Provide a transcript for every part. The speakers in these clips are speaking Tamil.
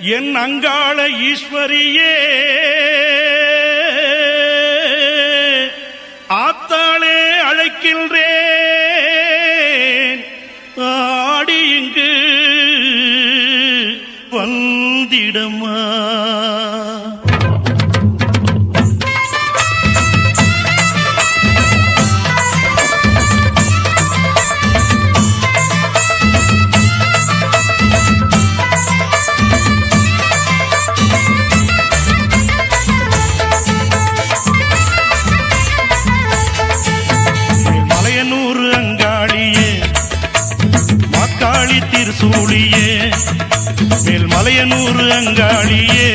என் அங்காள ஈஸ்வரியே. கூடியே மேல் மலையனூர் அங்காளியே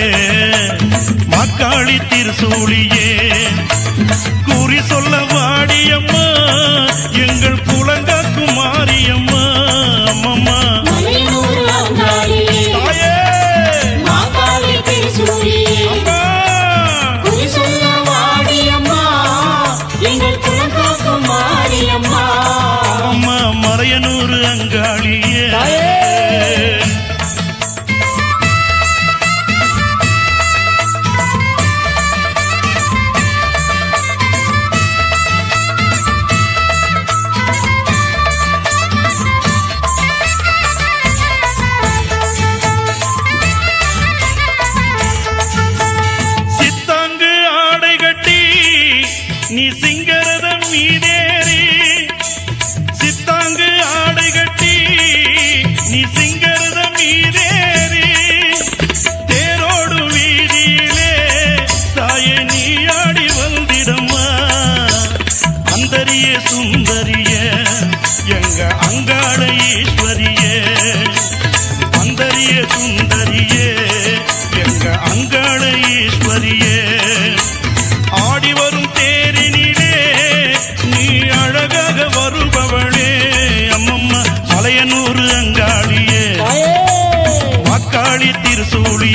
மாக்காளி திருசூழியே கூறி சொல்ல வாடியம்மா எங்கள் நீ சிங்கரதம் மீதேறி மக்காளி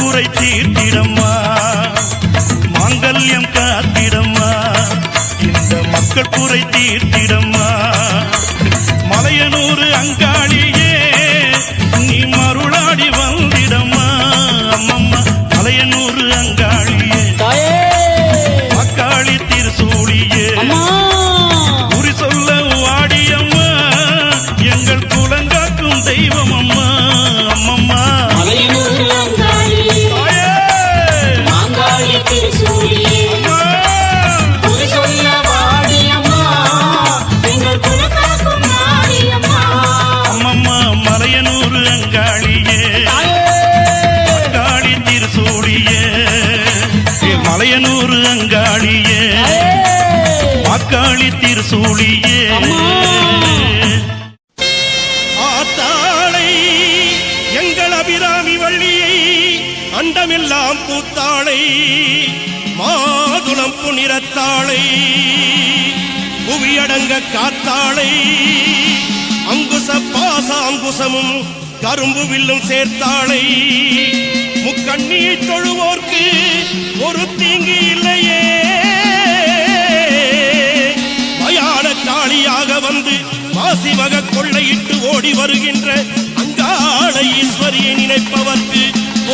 குறை தீர்த்திடம்மா. மாங்கல்யம் காத்திடம்மா. இந்த மக்கள் குறை தீர்த்திடம்மா. மலையனூர் அங்காளியே நீ மருளாடி அக்காளி திருசூழியே. ஆத்தாளை எங்கள் அபிராமி வள்ளியை அண்டமெல்லாம் பூத்தாளை மாதுளம் புனிரத்தாளை புவியடங்க காத்தாளை அங்குச பாச அங்குசமும் கரும்பு வில்லும் சேர்த்தாளை. முக்கண்ணீர் தொழுவோர்க்கு ஒரு வருகின்ற அங்காள ஈஸ்வரியை நினைப்பவர்க்கு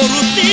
ஒரு தீ